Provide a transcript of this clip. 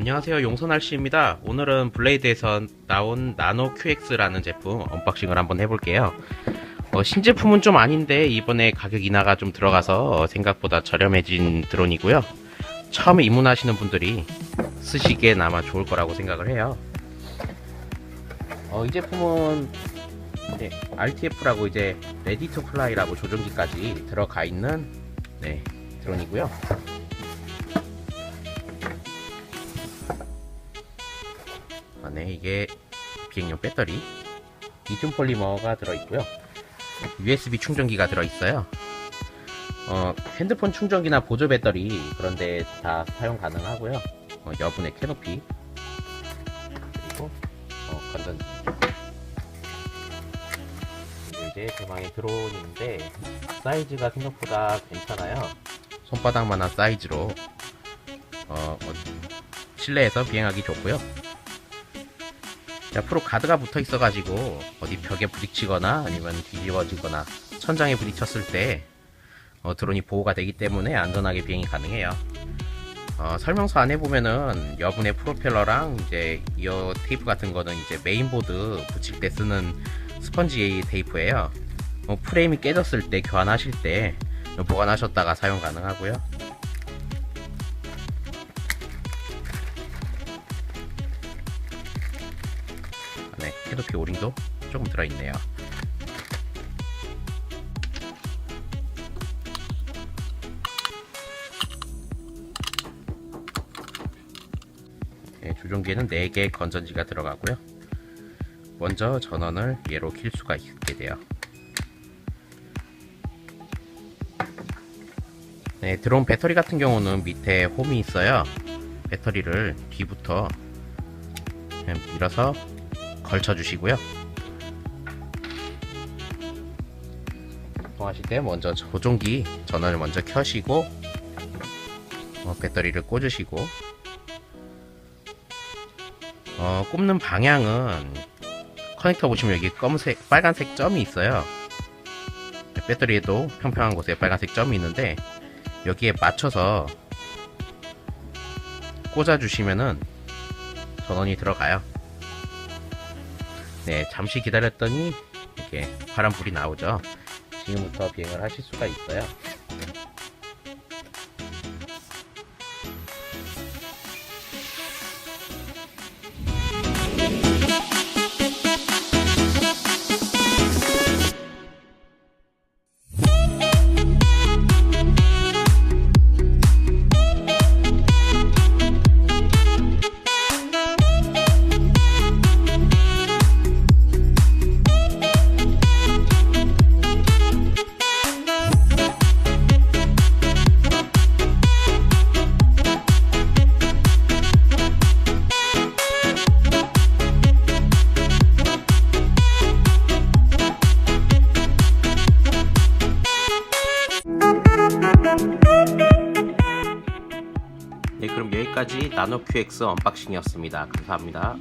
안녕하세요. 용선알씨입니다. 오늘은 블레이드에서 나온 나노 QX라는 제품 언박싱을 한번 해볼게요. 어, 신제품은 좀 아닌데 이번에 가격 인하가 좀 들어가서 어, 생각보다 저렴해진 드론이고요. 처음에 입문하시는 분들이 쓰시기엔 아마 좋을 거라고 생각을 해요. 어, 이 제품은 네, RTF라고 이제 레디 투 플라이라고 조종기까지 들어가 있는 네, 드론이고요 안에 이게 비행용 배터리 리튬 폴리머가 들어있고요. USB 충전기가 들어있어요. 어, 핸드폰 충전기나 보조 배터리 그런데 다 사용 가능하고요. 어, 여분의 캐노피. 그리고 어, 건전지 이제 대망의 드론인데 사이즈가 생각보다 괜찮아요. 손바닥만한 사이즈로 어, 어, 실내에서 비행하기 좋고요 옆으로 가드가 붙어 있어가지고 어디 벽에 부딪히거나 아니면 뒤집어지거나 천장에 부딪혔을 때 어, 드론이 보호가 되기 때문에 안전하게 비행이 가능해요. 어, 설명서 안에 보면은 여분의 프로펠러랑 이제 이어 테이프 같은 거는 이제 메인보드 붙일 때 쓰는 스펀지 테이프예요. 어, 프레임이 깨졌을 때 교환하실 때 보관하셨다가 사용 가능하고요. 안에 캐도피 오링도 조금 들어있네요. 네, 조종기에는 4개의 건전지가 들어가고요. 먼저 전원을 얘로 킬 수가 있게 돼요. 네, 드론 배터리 같은 경우는 밑에 홈이 있어요. 배터리를 뒤부터 밀어서 걸쳐 주시고요. 통하실 때 먼저 조종기 전원을 먼저 켜시고 어, 배터리를 꽂으시고 어, 꼽는 방향은 커넥터 보시면 여기 검은색 빨간색 점이 있어요. 배터리에도 평평한 곳에 빨간색 점이 있는데 여기에 맞춰서 꽂아 주시면은 전원이 들어가요. 네, 잠시 기다렸더니 이렇게 파란 불이 나오죠. 지금부터 비행을 하실 수가 있어요. 네, 그럼 여기까지 나노 QX 언박싱이었습니다. 감사합니다.